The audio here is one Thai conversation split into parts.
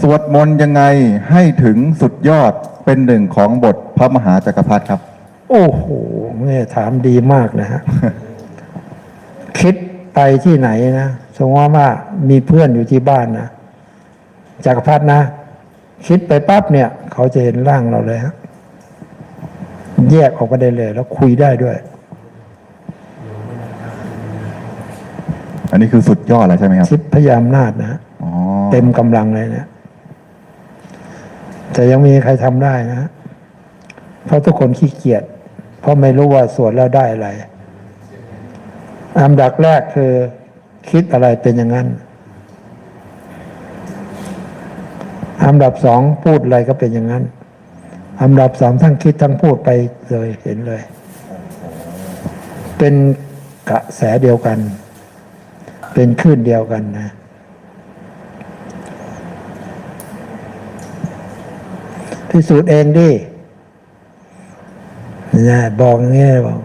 สวดมนต์ยังไงให้ถึงสุดยอดเป็นหนึ่งของบทพระมหาจักรพรรดิครับ โอ้โหแม่ถามดีมากนะฮะ คิดไปที่ไหนนะสมมติว่ามีเพื่อนอยู่ที่บ้านนะจักรพรรดินะ คิดไปปั๊บเนี่ย เขาจะเห็นร่างเราเลยฮะแยกออกมาได้เลย แล้วคุยได้ด้วย อันนี้คือสุดยอดแล้วใช่ไหมครับทิพยามนาจนะฮะอ๋อเต็มกำลังเลยเนี่ย แต่ยังมีใครทำได้นะ เพราะทุกคนขี้เกียจเพราะไม่รู้ว่าสวดแล้วได้อะไรอันดับแรกคือคิดอะไรเป็นอย่างนั้นอันดับสองพูดอะไรก็เป็นอย่างนั้นอันดับสามทั้งคิดทั้งพูดไปเลยเห็นเลย เป็นกระแสเดียวกัน เป็นคลื่นเดียวกันนะ พิสูจน์เองดิเนี่ยบอกอย่างเงี้ยบอก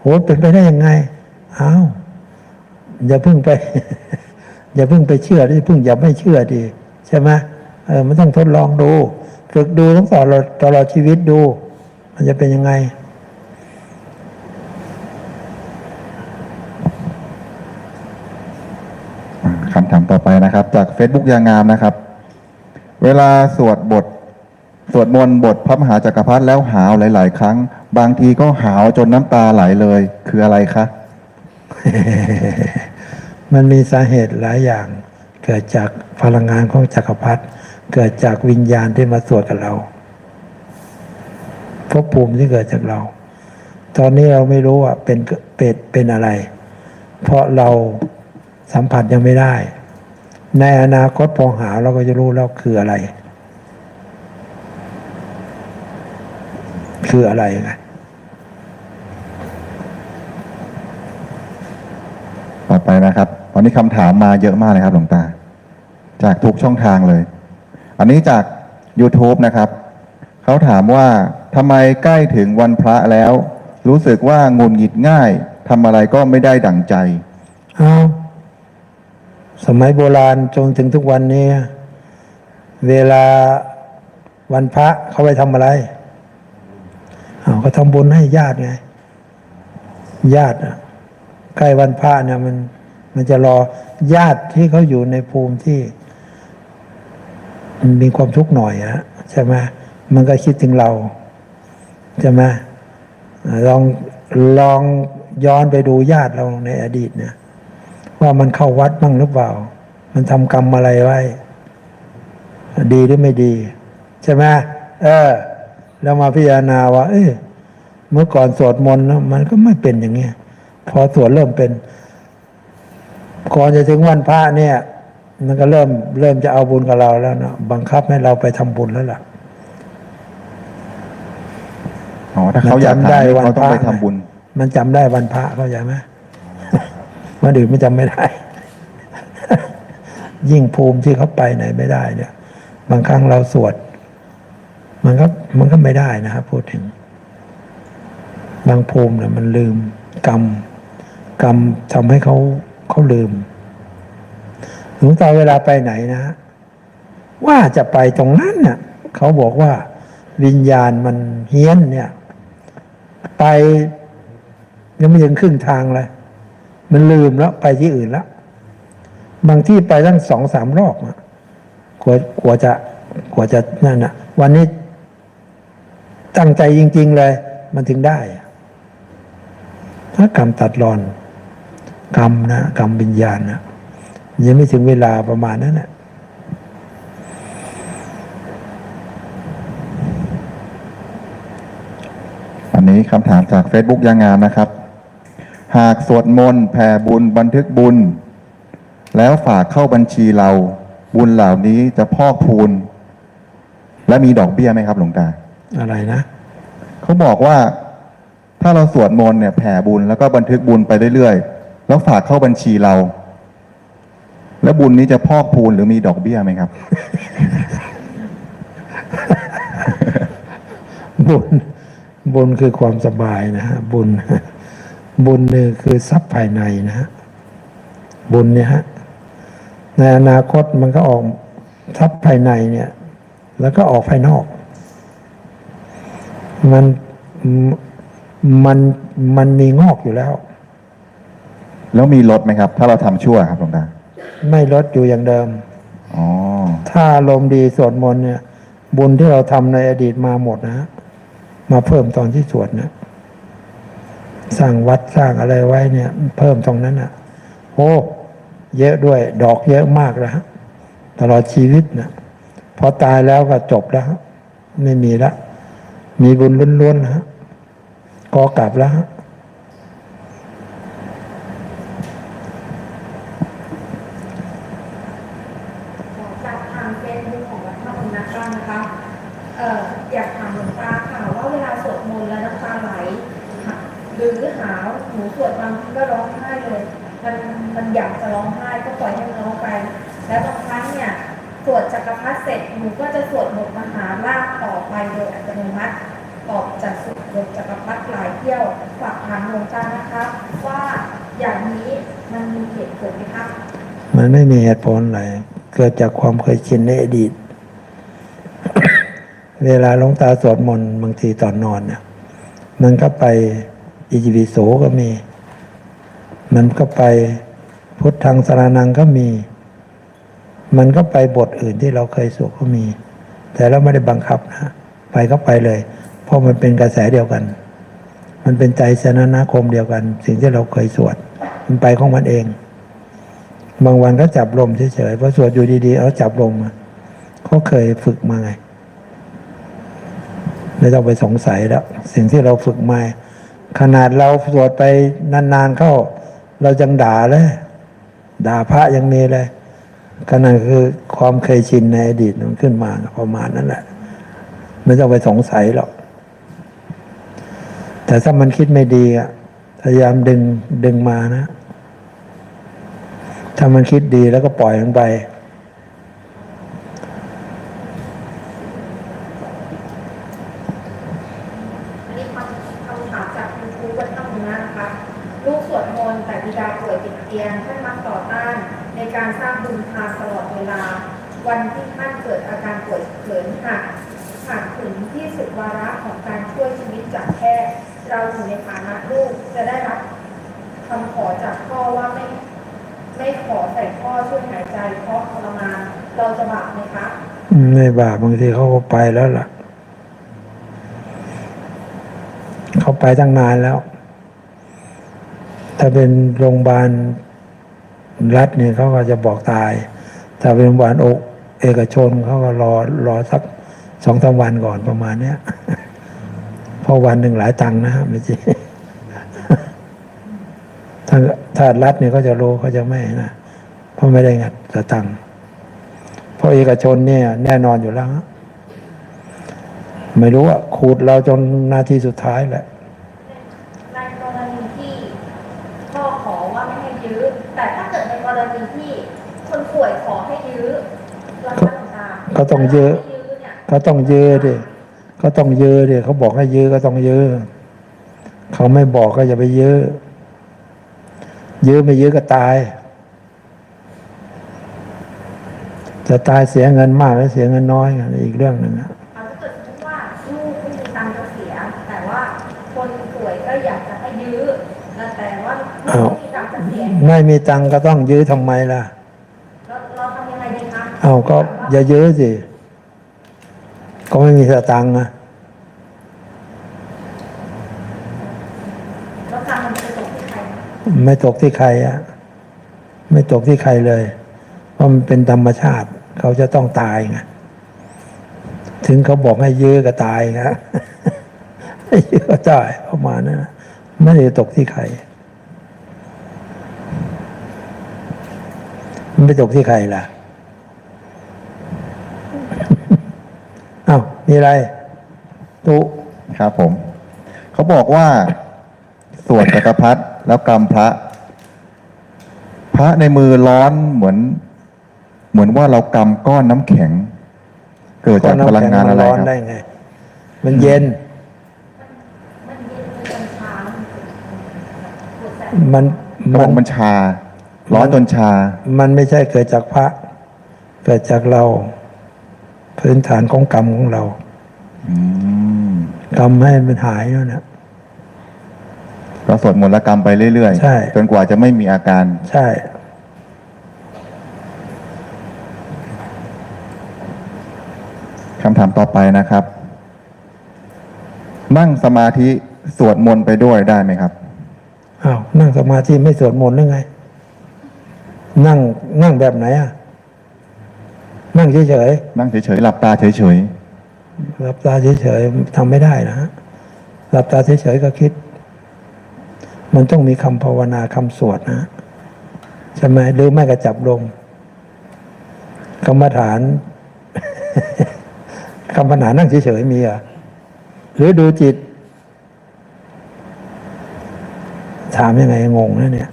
โหเป็นไปได้ยังไงอ้าวอย่าพิ่งไป อย่าพิ่งไปเชื่อดิพิ่งอย่าไม่เชื่อดิใช่ไหมเออมันต้องทดลองดู ฝึกดูทั้งตลอดตลอดชีวิตดู มันจะเป็นยังไงคำถามต่อไปนะครับ จาก Facebook ยางงามนะครับ เวลาสวดบท สวดมนต์บทพระมหาจักรพรรดิแล้วหาวหลาย ๆ ครั้ง บางทีก็หาวจนน้ำตาไหลเลย คืออะไรคะ มันมีสาเหตุหลายอย่าง เกิดจากพลังงานของจักรพรรดิเกิดจากวิญญาณที่มาสวดกับเราภพภูมิที่เกิดจากเรา ตอนนี้เราไม่รู้ว่าเป็นเป็นเป็นอะไร เพราะเราสัมผัสยังไม่ได้ ในอนาคตพอหาเราก็จะรู้แล้วคืออะไร คืออะไรไงต่อไปนะครับตอนนี้คำถามมาเยอะมากเลยครับหลวงตา จากทุกช่องทางเลย อันนี้จาก YouTube นะครับ เขาถามว่าทำไมใกล้ถึงวันพระแล้ว รู้สึกว่างุนหงิดง่ายทำอะไรก็ไม่ได้ดั่งใจเอาสมัยโบราณจนถึงทุกวันนี้ เวลาวันพระเขาไปทำอะไร เอาก็ทำบุญให้ญาติไงญาติอะใกล้วันพระเนี่ยมัน มันจะรอญาติที่เขาอยู่ในภูมิที่มีความทุกข์หน่อยอะใช่ไหมมันก็คิดถึงเราใช่ไหมลองลองย้อนไปดูญาติเราในอดีตเนี่ยว่ามันเข้าวัดบ้างหรือเปล่า มันทำกรรมอะไรไว้ ดีหรือไม่ดี ใช่ไหมเออ แล้วมาพิจารณาว่า เอ้ยเมื่อก่อนสวดมนต์นะมันก็ไม่เป็นอย่างเงี้ย พอสวดเริ่มเป็นก่อนจะถึงวันพระเนี่ย มันก็เริ่มเริ่มจะเอาบุญกับเราแล้วนะบังคับให้เราไปทำบุญแล้วล่ะอ๋อถ้าเขาอยากมันจำได้ทำวันเขาต้องพระไปทำบุญ มันจำได้วันพระเข้าใจไหมวันอื่นมันจำไม่ได้ ยิ่งภูมิที่เขาไปไหนไม่ได้เนี่ย บางครั้งเราสวด มันก็มันก็ไม่ได้นะครับพูดถึง บางภูมิเนี่ยมันลืม กรรม กรรมทำให้เขาเขาลืมหลวงตาเวลาไปไหนนะ ว่าจะไปตรงนั้นน่ะเขาบอกว่า วิญญาณมันเฮี้ยนเนี่ย ไปยังไม่ถึงครึ่งทางเลยมันลืมแล้วไปที่อื่นแล้วบางที่ไปตั้งสองสามรอบอะกว่ากว่าจะกว่าจะนั่นอะวันนี้ ตั้งใจจริง ๆ เลย มันถึงได้ถ้ากรรมตัดรอน กรรมนะกรรมวิญญาณนะยังไม่ถึงเวลาประมาณนั้นแหละอันนี้คำถามจาก Facebook ยางงามนะครับ หากสวดมนต์แผ่บุญบันทึกบุญ แล้วฝากเข้าบัญชีเรา บุญเหล่านี้จะพอกพูน และมีดอกเบี้ยไหมครับ หลวงตา อะไรนะ เขาบอกว่าถ้าเราสวดมนต์เนี่ยแผ่บุญแล้วก็บันทึกบุญไปเรื่อยๆ แล้วฝากเข้าบัญชีเรา แล้วบุญนี้จะพอกพูนหรือมีดอกเบี้ยไหมครับ บุญบุญคือความสบายนะฮะบุญ บุญนี่คือทรัพย์ภายในนะฮะบุญเนี่ยฮะในอนาคตมันก็ออกทับภายในเนี่ย แล้วก็ออกภายนอก มันมันมันมีงอกอยู่แล้ว แล้วมีลดไหมครับ ถ้าเราทำชั่วครับหลวงตาไม่ลดอยู่อย่างเดิมอ๋อถ้าอารมณ์ดีสวดมนต์เนี่ย บุญที่เราทำในอดีตมาหมดนะฮะมาเพิ่มตอนที่สวดนะสร้างวัดสร้างอะไรไว้เนี่ย เพิ่มตรงนั้นอะโอ้เยอะด้วย ดอกเยอะมากแล้วฮะตลอดชีวิตนะพอตายแล้วก็จบแล้วฮะไม่มีแล้ว มีบุญล้วนๆนะฮะก็กลับแล้วฮะจากทางเฟซบุ๊กของวัดพระองค์นักบ้างนะคะอยากถามหลวงตาค่ะว่าเวลาสวดมนต์แล้วน้ำตาไหลหรือหาวหนูสวดบางทีก็ร้องไห้เลย มันมันอยากจะร้องไห้ก็ปล่อยให้มันร้องไป แล้วบางครั้งเนี่ยสวดจักรพรรดิเสร็จหนูก็จะสวดบทมหาราชต่อไปโดยอัตโนมัติ ออกจากสวดบทจักรพรรดิหลายเที่ยวฝากถามหลวงตานะคะ ว่าอย่างนี้มันมีเหตุผลไหมคะมันไม่มีเหตุผลอะไรเกิดจากความเคยชินในอดีต เวลาหลวงตาสวดมนต์บางทีตอนนอนเนี่ยมันก็ไปอิจิปิโสก็มี มันก็ไปพุทธังสารนังก็มี มันก็ไปบทอื่นที่เราเคยสวดก็มี แต่เราไม่ได้บังคับนะ ไปก็ไปเลย เพราะมันเป็นกระแสเดียวกัน มันเป็นใจสนานาคมเดียวกัน สิ่งที่เราเคยสวด มันไปของมันเอง บางวันก็จับลมเฉยๆพอสวดอยู่ดีๆเอาจับลมมาเขาเคยฝึกมาไงไม่ต้องไปสงสัยแล้ว สิ่งที่เราฝึกมาขนาดเราสวดไปนานๆเข้า เราจังด่าเลย ด่าพระยังมีเลยก็นั่นคือความเคยชินในอดีตมันขึ้นมาประมาณนั้นแหละ ไม่ต้องไปสงสัยหรอก แต่ถ้ามันคิดไม่ดีอะพยายามดึงดึงมานะ ถ้ามันคิดดีแล้วก็ปล่อยมันไปนนี้คำคำถามจากคุณครูวัดตั้งนะนะคะลูกสวดมนต์แต่บิดาป่วยติดเตียงท่านมักต่อต้านในการสร้างบุญทานตลอดเวลา วันที่ท่านเกิดอาการป่วยเฉินหากหากถึงที่สุดวาระของการช่วยชีวิตจากแพทย์ เราอยู่ในฐานะลูกจะได้รับคำขอจากพ่อว่าไม่ไม่ขอใส่พ่อช่วยหายใจ เพราะทรมานเราจะบาปไหมคะไม่บาปบางทีเขาก็ไปแล้วล่ะ เขาไปตั้งนานแล้ว ถ้าเป็นโรงพยาบาลรัฐเนี่ยเขาก็จะบอกตาย ถ้าเป็นโรงพยาบาลอกเอกชนเขาก็รอรอสักสองสามวันก่อนประมาณเนี้ย เพราะวันหนึ่งหลายตังค์นะไม่ใช่ถ้าถ้ารัฐเนี่ยเขาจะรู้เขาจะไม่นะเพราะไม่ได้งัดสตังค์เพราะเอกชนเนี่ย แน่นอนอยู่แล้วฮะไม่รู้ว่าขูดเราจนนาทีสุดท้ายแหละในกรณีที่พ่อขอว่าไม่ให้ยื้อแต่ถ้าเกิดในกรณีที่ คนป่วยขอให้ยื้อเราก็ต้องตามก็ต้องยื้อถ้ ก็ต้องยื้อดิก็ต้องยื้อดิเขาบอกให้ยื้อก็ต้องยื้อเขาไม่บอกก็อย่าไปยื้อยื้อไม่ยื้อก็ตาย จะตายเสียเงินมากหรือเสียเงินน้อยกันอีกเรื่องหนึ่งนะเอาถ้าเกิดสมมติว่าลูกไม่มีตังค์จะเสีย แต่ว่าคนป่วยก็อยากจะให้ยื้อแต่ว่าลูกไม่มีตังค์จะเสียไม่มีตังค์ก็ต้องยื้อทำไมล่ะเราเราทำยังไงดีคะเอาก็อย่ายื้อสิ ก็ไม่มีสตังค์นะแล้วการมันจะตกที่ใครไม่ตกที่ใครอะไม่ตกที่ใครเลย เพราะมันเป็นธรรมชาติ เขาจะต้องตายไงถึงเขาบอกให้ยื้อก็ตายนะให้ยื้อก็ตายประมาณนั้นนะไม่ได้ตกที่ใครมันไม่ตกที่ใครล่ะ อ้าวมีอะไรตุครับผม เขาบอกว่า สวดจักรพรรดิแล้วกำพระ พระในมือร้อนเหมือน เหมือนว่าเรากำก้อนน้ำแข็ง เกิดจากพลังงานอะไรร้อนครับได้ไง มันเย็น มันเย็นมันเป็นช้าปวดแสบมันเขาบอกมันชา ร้อนจนชา มันไม่ใช่เกิดจากพระ เกิดจากเรา พื้นฐานของกรรมของเราอืมกรรมให้มันหายแล้วนะก็สวดมนต์และกรรมไปเรื่อยใช่จนกว่าจะไม่มีอาการ ใช่ คำถามต่อไปนะครับ นั่งสมาธิสวดมนต์ไปด้วยได้ไหมครับอ้าวนั่งสมาธิไม่สวดมนต์หรือไง นั่งนั่งแบบไหนอะ นั่งเฉยนั่งเฉยๆหลับตาเฉยๆหลับตาเฉยๆทำไม่ได้นะฮะหลับตาเฉยๆก็คิด มันต้องมีคำภาวนาคำสวดนะใช่ไหมหรือไม่ก็จับลงกรรมฐานคำปัญหานั่งเฉยๆมีเหรอะหรือดูจิตถามยังไงงงนะเนี่ย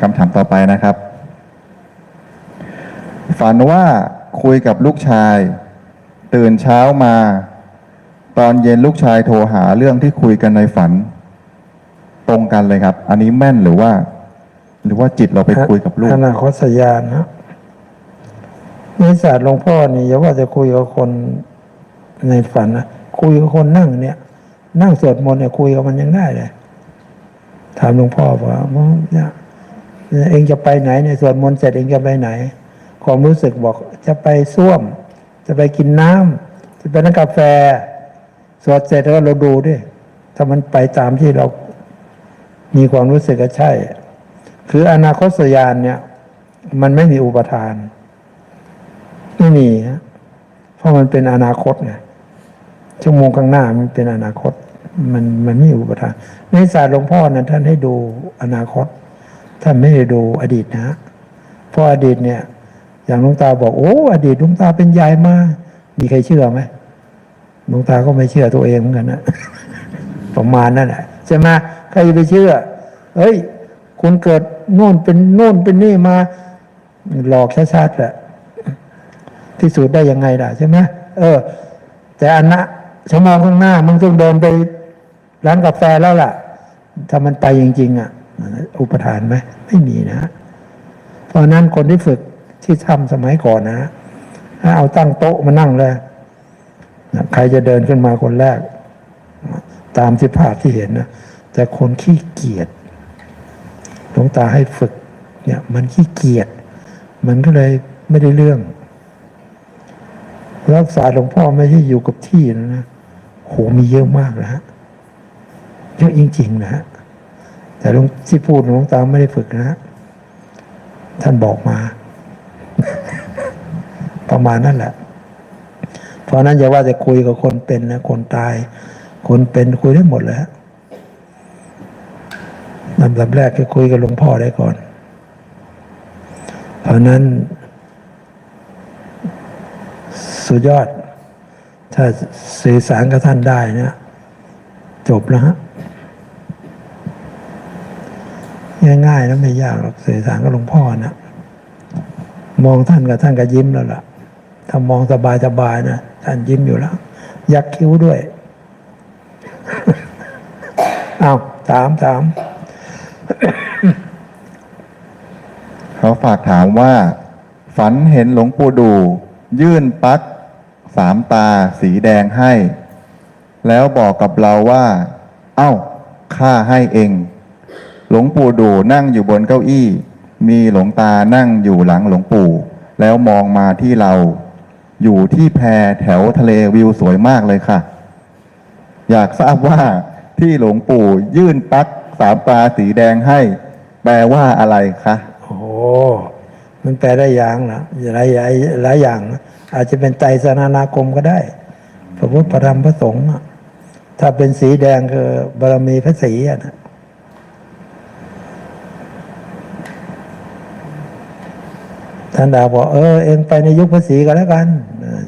คำถามต่อไปนะครับ ฝันว่าคุยกับลูกชาย ตื่นเช้ามา ตอนเย็นลูกชายโทรหาเรื่องที่คุยกันในฝัน ตรงกันเลยครับ อันนี้แม่นหรือว่า หรือว่าจิตเราไปคุยกับลูกอนาคตสยานนะในศาสตร์หลวงพ่อนี่อย่าว่าจะคุยกับคนในฝันนะคุยกับคนนั่งเนี่ย นั่งสวดมนต์เนี่ยคุยกับมันยังได้เลยถามหลวงพ่อบอกว่าเนี่ย เองจะไปไหนเนี่วดมนต์เสร็จเองจะไปไหน ความรู้สึกบอกจะไปส้วม จะไปกินน้ำจะไปนั่งกาแฟ สวดเสร็จแล้วเราดูด้วยถ้ามันไปตามที่เรา มีความรู้สึกก็ใช่ คืออนาคตสยานเนี่ย มันไม่มีอุปทาน ไม่มีฮะเพราะมันเป็นอนาคตไงชั่วโมงข้างหน้ามันเป็นอนาคต มันมันไม่มีอุปทานในศาสตร์หลวงพ่อนะท่านให้ดูอนาคต ท่านไม่ได้ดูอดีตนะเพราะอดีตเนี่ย อย่างลวงตาบอกโอ้อดีตลวงตาเป็นยายมามีใครเชื่อไหมลวงตาก็ไม่เชื่อตัวเองเหมือนกันนะประมาณนั่นแหละใช่ไหมใครจะไปเชื่อ เฮ้ย คุณเกิดโน่นเป็นโน่นเป็นนี่มา หลอกชัดๆแหละที่สุดได้ยังไงล่ะใช่ไหมเออ แต่อันนะชั่วโมงข้างหน้า มึงต้องเดินไปร้านกาแฟแล้วล่ะ ถ้ามันไปจริงๆอะ อุปทานไหมไม่มีนะ เพราะนั้นคนที่ฝึกที่ทำสมัยก่อนนะเอาตั้งโต๊ะมานั่งเลยใครจะเดินขึ้นมาคนแรก ตามที่ภาพที่เห็นนะแต่คนขี้เกียจหลวงตาให้ฝึก เนี่ย มันขี้เกียจมันก็เลยไม่ได้เรื่อง รักษาหลวงพ่อไม่ใช่อยู่กับที่นะนะโหมีเยอะมากนะฮะเยอะจริงๆนะฮะ แต่ลวงที่พูดหลวงตาไม่ได้ฝึกนะ ท่านบอกมา ประมาณนั่นแหละ เพราะนั้นอย่าว่าจะคุยกับคนเป็นนะคนตาย คนเป็นคุยได้หมดเลยฮะลำดับแรกคือคุยกับหลวงพ่อได้ก่อน เพราะนั้น สุดยอด ถ้าสื่อสารกับท่านได้นะ จบแล้วฮะ ง่ายๆแล้วไม่ยากหรอกสื่อสารกับหลวงพ่อนะมองท่านกับท่านก็ยิ้มแล้วล่ะ ถ้ามองสบายๆนะท่านยิ้มอยู่แล้ว ยักคิ้วด้วยเอาถามถามเขาฝากถามว่า ฝันเห็นหลวงปู่ดู ยื่นปั๊กสามตาสีแดงให้ แล้วบอกกับเราว่า เอ้าข้าให้เอง ลวงปู่ดูนั่งอยู่บนเก้าอี้ มีหลวงตานั่งอยู่หลังหลวงปู่ แล้วมองมาที่เรา อยู่ที่แพแถวทะเลวิวสวยมากเลยค่ะ อยากทราบว่าที่หลวงปู่ยื่นปักสามตาสีแดงให้ แปลว่าอะไรคะ โอ้โหมันแปลได้อย่างนะหลายหลายหลายอย่างนะอาจจะเป็นไตรสนานาคมก็ได้พระพุทธพระธรรมพระสงฆ์ถ้าเป็นสีแดงคือบารมีพระศรีอะนะ ท่านดาบอกเออเองไปในยุคพระศรีก็แล้วกันเออ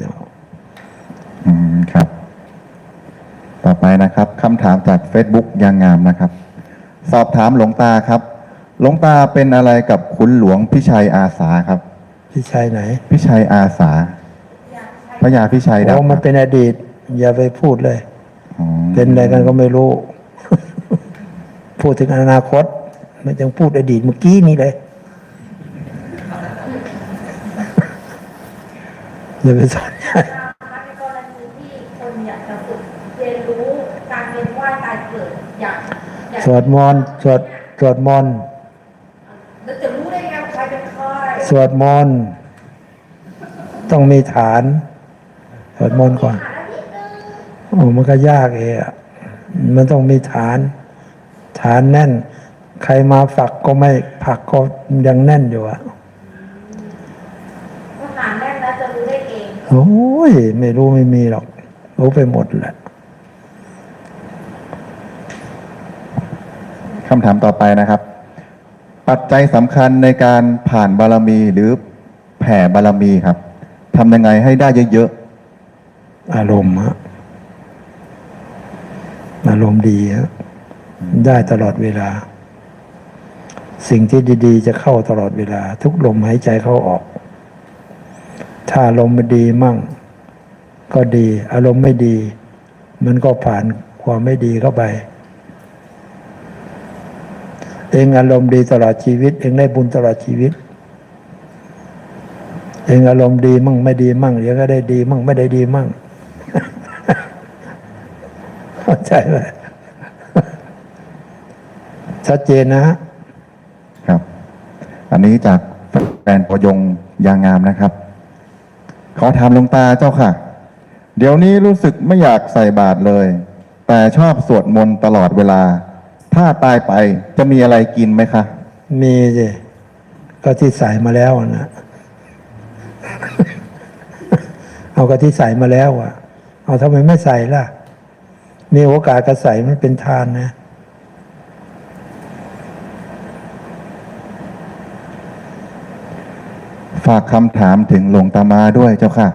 อืมครับ ต่อไปนะครับคำถามจาก Facebook ยางงามนะครับ สอบถามหลวงตาครับ หลวงตาเป็นอะไรกับขุนหลวงพิชัยอาสาครับ พี่ชัยไหนพิชัยอาสาอยากใช้พระยาพิชัยดับโอ้มันเป็นอดีต อย่าไปพูดเลย อ๋อเป็นอะไรกันก็ไม่รู้ พูดถึงอนาคต ไม่ต้องพูดอดีตเมื่อกี้นี้เลย อย่าไปสนใจนะคะในกรณีที่คนอยากจะฝึกเรียนรู้การเวียนว่ายตายเกิดอยากอยากสวดมนต์สวดสวดมนต์แล้วจะรู้ได้ไงว่าใครเป็นใครสวดมนต์ต้องมีฐานสวดมนต์ก่อนฐานนิดนึงโอ้มันก็ยากเองอะมันต้องมีฐาน ฐานแน่น ใครมาฝักก็ไม่ผลักก็ยังแน่นอยู่อะถ้าฐานแน่นแล้วจะรู้ได้เอง โอ้ยไม่รู้ไม่มีหรอก รู้ไปหมดแหละคำถามต่อไปนะครับ ปัจจัยสำคัญในการผ่านบารมีหรือแผ่บารมีครับทำยังไงให้ได้เยอะอารมณ์ฮะอารมณ์ดีฮะได้ตลอดเวลา สิ่งที่ดี ๆ จะเข้าตลอดเวลา ทุกลมหายใจเข้าออก ถ้าอารมณ์มันดีมั่ง ก็ดี อารมณ์ไม่ดี มันก็ผ่านความไม่ดีเข้าไป เองอารมณ์ดีตลอดชีวิต เองได้บุญตลอดชีวิต เองอารมณ์ดีมั่งไม่ดีมั่งเดี๋ยวก็ได้ดีมั่งไม่ได้ดีมั่งเข้าใจไหมชัดเจนนะฮะครับ อันนี้จากแฟนพยงยางงามนะครับ ขอถามหลวงตาเจ้าค่ะ เดี๋ยวนี้รู้สึกไม่อยากใส่บาตรเลย แต่ชอบสวดมนต์ตลอดเวลา ถ้าตายไปจะมีอะไรกินไหมคะ มีสิก็ที่ใส่มาแล้วนะเอาก็ที่ใส่มาแล้วอะ เอาทำไมไม่ใส่ล่ะ มีโอกาสก็ใส่มันเป็นทานนะ ฝากคำถามถึงหลวงตามาด้วยเจ้าค่ะ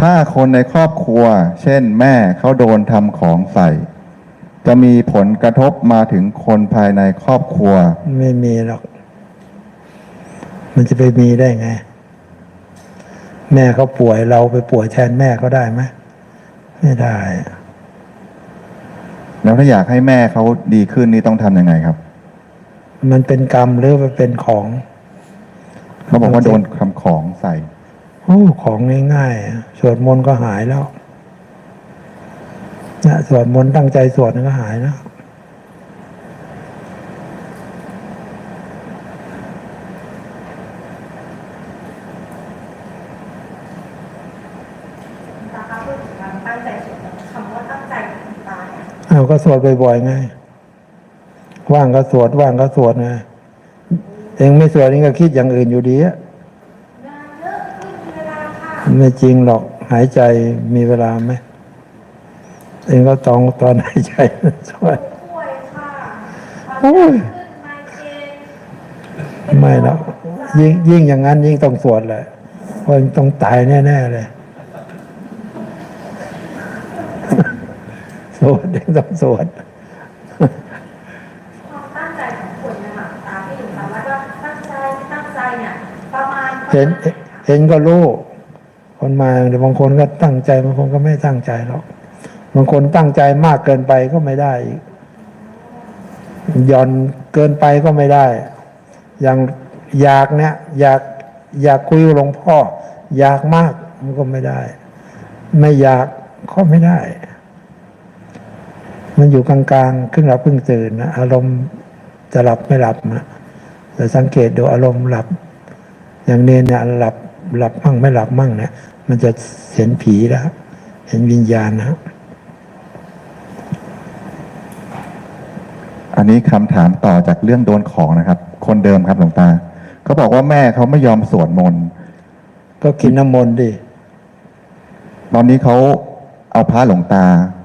ถ้าคนในครอบครัว เช่นแม่เขาโดนทำของใส่ จะมีผลกระทบมาถึงคนภายในครอบครัว ไม่มีหรอก มันจะไปมีได้ไง แม่เขาป่วยเราไปป่วยแทนแม่เขาได้ไหมไม่ได้ แล้วถ้าอยากให้แม่เขาดีขึ้นนี่ต้องทำยังไงครับ มันเป็นกรรมหรือมันเป็นของ เขาบอกว่าโดนคำของใส่ โอ้ของง่ายๆอะสวดมนต์ก็หายแล้วนะสวดมนต์ตั้งใจสวดก็หายแล้วตาคะพูดถึงการตั้งใจสวดมนต์คำว่าตั้งใจของคุณตาเนี่ยเอาก็สวดบ่อยๆไง ว่างก็สวด ว่างก็สวดไง เองไม่สวดเองก็คิดอย่างอื่นอยู่ดีอะงานเยอะไม่มีเวลาค่ะไม่จริงหรอกหายใจมีเวลาไหมเองก็ต้องตอนหายใจสวดป่วยค่ะโอ้ยขึ้นไมเกรนไม่หรอกยิ่งยิ่งอย่างนั้น ยิ่งต้องสวดแหละเพราะต้องตายแน่ๆเลยสวดเองต้องสวด ความตั้งใจของคนนะคะตาที่อยู่ตามว่าก็ตั้งใจตั้งใจเนี่ยประมาณ เห็นเห็นก็รู้คนมาแต่บางคนก็ตั้งใจบางคนก็ไม่ตั้งใจหรอกบางคนตั้งใจมากเกินไปก็ไม่ได้อีกหย่อนเกินไปก็ไม่ได้ อย่างอยากเนี่ยอยากอยากคุยกับหลวงพ่อ อยากมากมันก็ไม่ได้ ไม่อยากก็ไม่ได้ มันอยู่กลางๆขึ้นหลับขึ้นตื่นนะอารมณ์จะหลับไม่หลับนะแต่สังเกตดูอารมณ์หลับ อย่างเนนเนี่ยหลับหลับมั่งไม่หลับมั่งเนี่ยมันจะเห็นผีแล้วเห็นวิญญาณนะอันนี้คำถามต่อจากเรื่องโดนของนะครับ คนเดิมครับหลวงตาเขาบอกว่าแม่เขาไม่ยอมสวดมนต์ก็กินน้ำมนต์ดิตอนนี้เขาเอาพระหลวงตา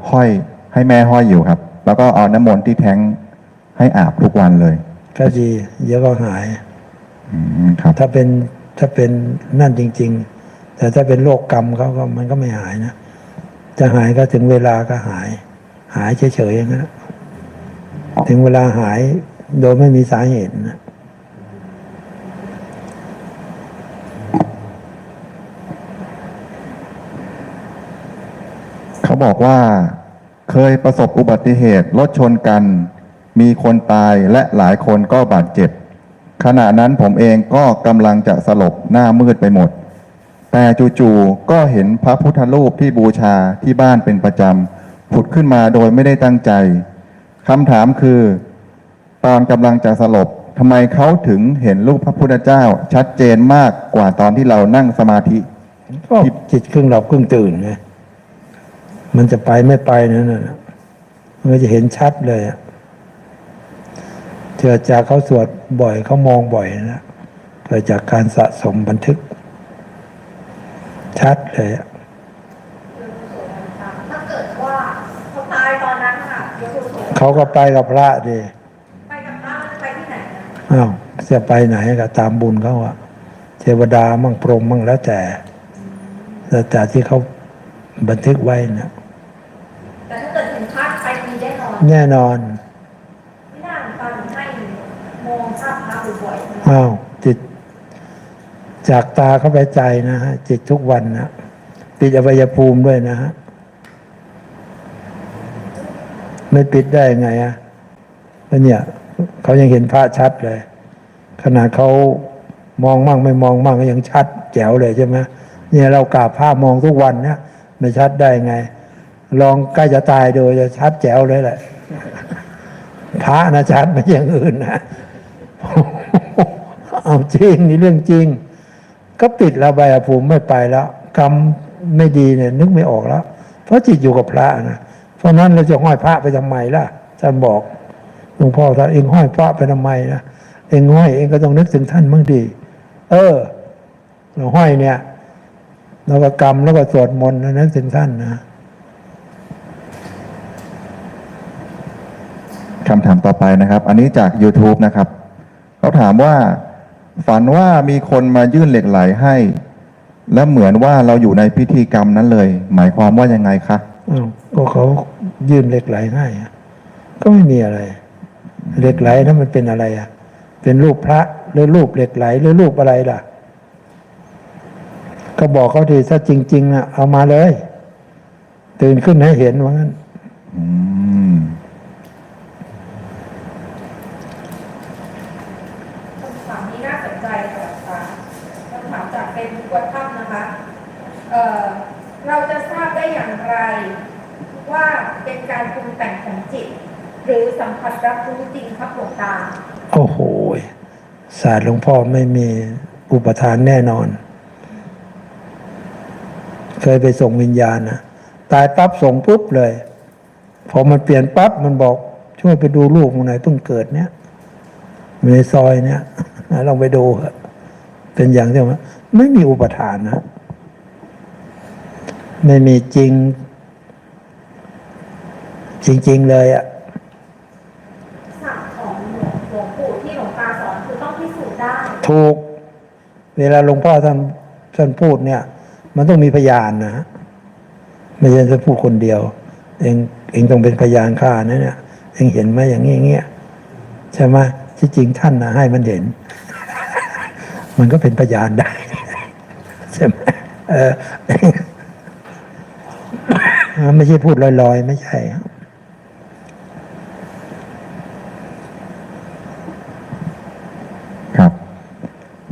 ห้อยให้แม่ห้อยอยู่ครับ แล้วก็เอาน้ำมนต์ที่แท้งให้อาบทุกวันเลย ก็ดีเดี๋ยวก็หายอืม ถ้าเป็นถ้าเป็นนั่นจริง ๆ แต่ถ้าเป็นโรคกรรมเขาก็มันก็ไม่หายนะ จะหายก็ถึงเวลาก็หาย หายเฉยๆอย่างนั้นถึงเวลาหายโดยไม่มีสาเหตุนะเขาบอกว่าเคยประสบอุบัติเหตุรถชนกัน มีคนตายและหลายคนก็บาดเจ็บ ขณะนั้นผมเองก็กำลังจะสลบหน้ามืดไปหมด แต่จู่ๆก็เห็นพระพุทธรูปที่บูชาที่บ้านเป็นประจำผุดขึ้นมาโดยไม่ได้ตั้งใจคำถามคือ ตอนกำลังจะสลบทำไมเขาถึงเห็นรูปพระพุทธเจ้าชัดเจนมากกว่าตอนที่เรานั่งสมาธิก็จิตครึ่งหลับครึ่งตื่นไงมันจะไปไม่ไปนั่นน่ะมันจะเห็นชัดเลยอะ เกิดจากเขาสวดบ่อยเขามองบ่อยนะเกิดจากการสะสมบันทึก ชัดเลยอะถ้าเกิดว่าเขาตายตอนนั้นค่ะยกโสเขาก็ไปกับพระดิไปกับพระไปที่ไหนนะอ้าวจะไปไหนก็ตามบุญเขาอะเทวดามั่งพรหมมั่งแล้วแต่แล้วแต่ที่เขาบันทึกไว้นะแต่ถ้าเกิดถึงพระไปมีแน่นอนแน่นอน ไม่น่าหลวงตาถึงให้มองภาพพระบ่ อ้าวจิตจากตาเข้าไปใจนะฮะจิตทุกวันนะปิดอวัยภูมิด้วยนะฮะไม่ปิดได้ไงอะแล้วเนี่ยเขายังเห็นพระชัดเลย ขนาดเขามองมั่งไม่มองมั่งก็ยังชัดแจ๋วเลยใช่ไหมเนี่ยเรากราบพระมองทุกวันเนี่ยไม่ชัดได้ไง ลองใกล้จะตายโดูจะชัดแจ๋วเลยแหละพระนะชัดไม่อย่างอื่นนะ เอาจริงนี่เรื่องจริง ก็ปิดระบายภูมิไม่ไปแล้วกรรมไม่ดีเนี่ยนึกไม่ออกแล้ว เพราะจิตอยู่กับพระนะเพราะนั้นเราจะห้อยพระไปทำไมล่ะท่านบอกหลวงพ่อท่านเองห้อยพระไปทำไมนะเองห้อยเองก็ต้องนึกถึงท่านบ้างดีเออเราห้อยเนี่ยเราก็กรรมแล้วก็สวดมนต์แล้นึกถึงท่านนะคำถามต่อไปนะครับ อันนี้จาก YouTube นะครับ เขาถามว่า ฝันว่ามีคนมายื่นเหล็กไหลให้ และเหมือนว่าเราอยู่ในพิธีกรรมนั้นเลย หมายความว่ายังไงคะอ้าวก็เขายื่นเหล็กไหลให้อะก็ไม่มีอะไรเหล็กไหลนั้นมันเป็นอะไรอะ เป็นรูปพระหรือรูปเหล็กไหลหรือรูปอะไรล่ะ ก็บอกเขาดีถ้าจริงๆนะเอามาเลย ตื่นขึ้นให้เห็นว่างั้น อืม คำถามนี้น่าสนใจค่ะหลวงตาคำถามจากเป็นวัดถ้ำนะคะ เอ่อ เราจะทราบได้อย่างไร ว่าเป็นการปรุงแต่งของ จิต หรือสัมผัสรับรู้จริงครับหลวงตา โอ้โหศาสตร์หลวงพ่อไม่มีอุปทานแน่นอน เคยไปส่งวิญญาณนะตายปั๊บส่งปุ๊บเลยพอมันเปลี่ยนปั๊บมันบอก ช่วยไปดูลูกมันหน่อยเพิ่งเกิดเนี้ยอยู่ในซอยเนี้ยลองไปดูเถอะเป็นอย่างที่ว่าไม่มีอุปทานนะ ไม่มีจริง จริง ๆ เลยอะศัพท์ของหลวงหลวงปู่ที่หลวงตาสอนคือต้องพิสูจน์ได้ ถูก เวลาหลวงพ่อท่านท่านพูดเนี่ย มันต้องมีพยานนะไม่ใช่จะพูดคนเดียว เองเองต้องเป็นพยานข้านะเนี่ยเองเห็นไหมอย่างนี้อย่างเงี้ยใช่ไหมที่จริงท่านนะให้มันเห็น มันก็เป็นพยานได้ใช่ไหมเออไม่ใช่พูดลอยๆ ไม่ใช่ครับ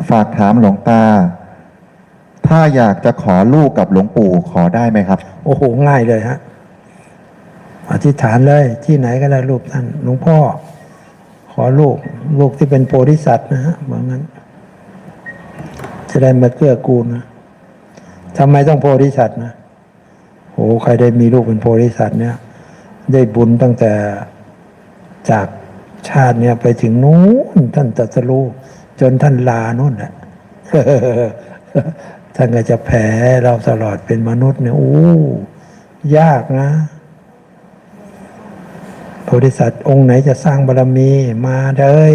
ฝากถามหลวงตา ถ้าอยากจะขอลูกกับหลวงปู่ขอได้ไหมครับ โอ้โห ง่ายเลยฮะ อธิษฐานเลยที่ไหนก็ได้รูปท่านหลวงพ่อ ขอลูก ลูกที่เป็นโพธิสัตว์นะฮะเหมือนงั้น จะได้มาเกื้อกูลนะทำไมต้องโพธิสัตว์นะโอ้ใครได้มีลูกเป็นโพธิสัตว์เนี่ย ได้บุญตั้งแต่จากชาติเนี่ยไปถึงนู้นท่านตรัสรู้ จนท่านลานู่นแหละท่านก็จะแผ่เราตลอดเป็นมนุษย์เนี่ยโอ้ยากนะโพธิสัตว์องค์ไหนจะสร้างบารมีมาเลย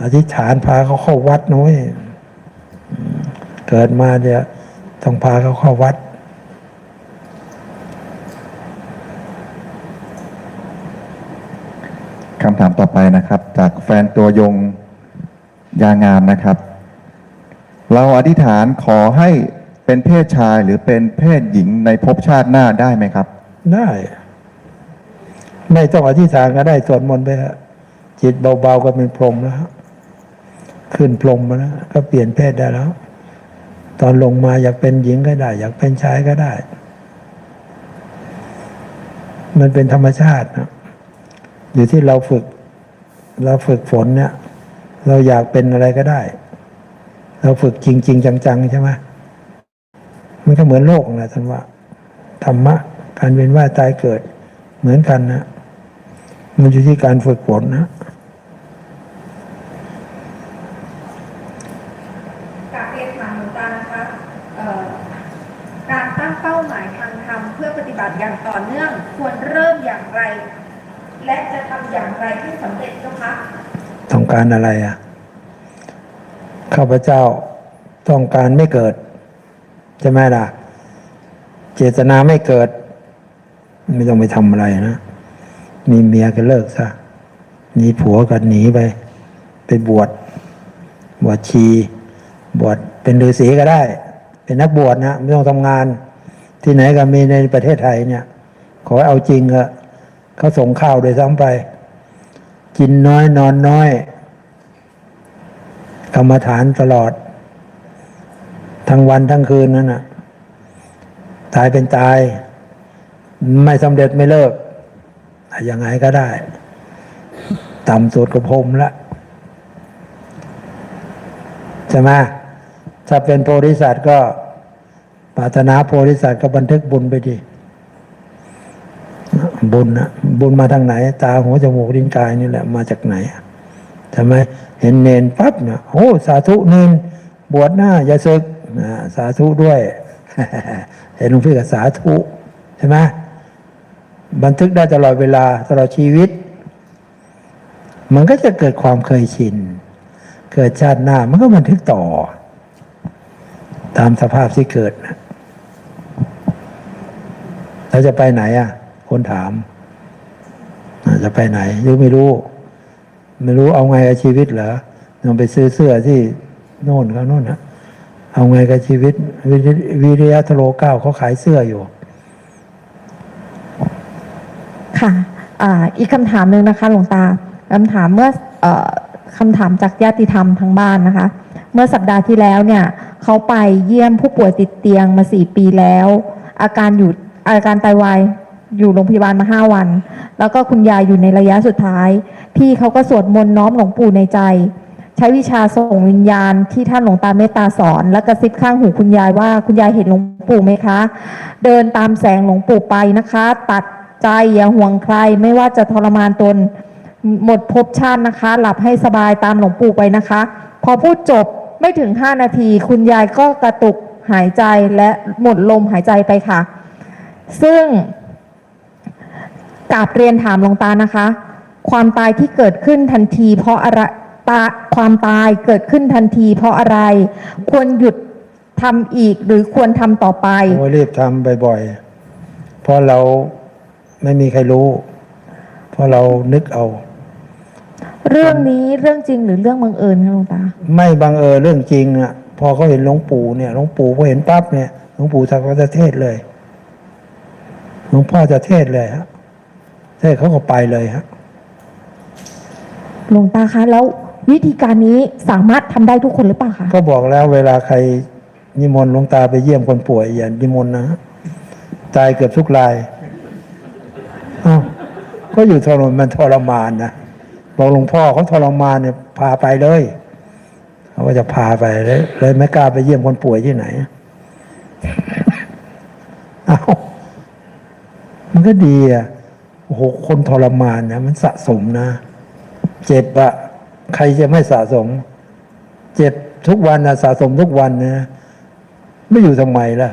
อธิษฐานพาเขาเข้าวัดน้อยเกิดมาเดี๋ยวต้องพาเขาเข้าวัด คำถามต่อไปนะครับ จากแฟนตัวยง ยางามนะครับ เราอธิษฐานขอให้เป็นเพศชายหรือเป็นเพศหญิงในภพชาติหน้าได้ไหมครับ ได้ ไม่ต้องอธิษฐานก็ได้สวดมนต์ไปฮะจิตเบาๆก็เป็นพรหมแล้วขึ้นพรหมแล้วก็เปลี่ยนเพศได้แล้ว ตอนลงมาอยากเป็นหญิงก็ได้ อยากเป็นชายก็ได้ มันเป็นธรรมชาตินะอยู่ที่เราฝึก เราฝึกฝนเนี่ย เราอยากเป็นอะไรก็ได้ เราฝึกจริงๆจังๆใช่ไหมมันก็เหมือนโลกนะท่านว่าธรรมะ การเวียนว่ายตายเกิด เหมือนกันนะมันอยู่ที่การฝึกฝนนะการตั้งเป้าหมายทางธรรมเพื่อปฏิบัติอย่างต่อเนื่องควรเริ่มอย่างไร และจะทำอย่างไรให้สำเร็จเจ้าคะ ต้องการอะไรอะ ข้าพเจ้าต้องการไม่เกิดใช่ไหมล่ะ เจตนาไม่เกิด ไม่ต้องไปทำอะไรนะมีเมียก็เลิกซะมีผัวก็หนีไป ไปบวชบวชชี บวชเป็นฤาษีก็ได้ เป็นนักบวชนะไม่ต้องทำงาน ที่ไหนก็มีในประเทศไทยเนี่ย ขอให้เอาจริงอะเขาส่งข้าวโดยซ้ำไป กินน้อยนอนน้อยกรรมฐานตลอด ทั้งวันทั้งคืนนั่นน่ะ ตายเป็นตาย ไม่สำเร็จไม่เลิกยังไงก็ได้ ต่ำสุดก็พรมละใช่ไหมถ้าเป็นโพธิสัตว์ก็ปรารถนาโพธิสัตว์ก็บันทึกบุญไปดิ บุญนะบุญมาทางไหน ตาหัวจมูกลิ้นกายนี่แหละมาจากไหนใช่ไมเห็นเนนปั๊บนะโอ้สาธุเนนบวชหน้าอย่าศึกนะสาธุด้วย เห็นหลวงพี่กับสาธุใช่ไหมบันทึกได้ตลอดเวลาตลอดชีวิต มันก็จะเกิดความเคยชิน เกิดชาติหน้ามันก็บันทึกต่อ ตามสภาพที่เกิดเราจะไปไหนอะ คนถามจะไปไหนหรือไม่รู้ ไม่รู้เอาไงกับชีวิตเหรอต้องไปซื้อเสื้อที่โน่นเขาโน่นนะเอาไงกับชีวิต วิริยะทโลเก้าเขาขายเสื้ออยู่ ค่ะอ่าอีกคำถามหนึ่งนะคะ หลวงตาคำถามเมื่อเออคำถามจากญาติธรรมทางบ้านนะคะ เมื่อสัปดาห์ที่แล้วเนี่ยเขาไปเยี่ยมผู้ป่วยติดเตียงมาสี่ปีแล้ว อาการอยู่อาการไตวาย อยู่โรงพยาบาลมาห้าวัน แล้วก็คุณยายอยู่ในระยะสุดท้าย พี่เขาก็สวดมนต์น้อมหลวงปู่ในใจ ใช้วิชาส่งวิญญาณที่ท่านหลวงตาเมตตาสอน และกระซิบข้างหูคุณยายว่าคุณยายเห็นหลวงปู่ไหมคะ เดินตามแสงหลวงปู่ไปนะคะ ตัดใจอย่าห่วงใครไม่ว่าจะทรมานตนหมดภพชาตินะคะ หลับให้สบายตามหลวงปู่ไปนะคะ พอพูดจบไม่ถึง 5 นาที คุณยายก็กระตุกหายใจและหมดลมหายใจไปค่ะ ซึ่ง กราบเรียนถามหลวงตานะคะ ความตายที่เกิดขึ้นทันที เพราะอะไรตาความตายเกิดขึ้นทันที เพราะอะไร ควรหยุดทำอีกหรือควรทำต่อไปโอ้รีบทำบ่อยๆเพราะเราไม่มีใครรู้ เพราะเรานึกเอา เรื่องนี้เรื่องจริงหรือเรื่องบังเอิญคะหลวงตา ไม่บังเอิญเรื่องจริงอะ พอเขาเห็นหลวงปู่เนี่ยหลวงปู่พอเห็นปั๊บเนี่ยหลวงปู่ทักว่าจะเทศเลยหลวงพ่อจะเทศเลยฮะ เทศเขาก็ไปเลยฮะหลวงตาคะแล้ววิธีการนี้สามารถทำได้ทุกคนหรือเปล่าคะก็บอกแล้วเวลาใครนิมนต์หลวงตาไปเยี่ยมคนป่วยอย่านิมนต์นะตายเกือบทุกรายอ้าวก็อยู่ทรมานมันทรมานนะบอกหลวงพ่อเขาทรมานเนี่ยพาไปเลยเขาก็จะพาไปเลยเลยไม่กล้าไปเยี่ยมคนป่วยที่ไหนเอามันก็ดีอะ โอ้โหคนทรมานนะมันสะสมนะ เจ็บอะใครจะไม่สะสม เจ็บทุกวันนะสะสมทุกวันนะ ไม่อยู่ทำไมล่ะ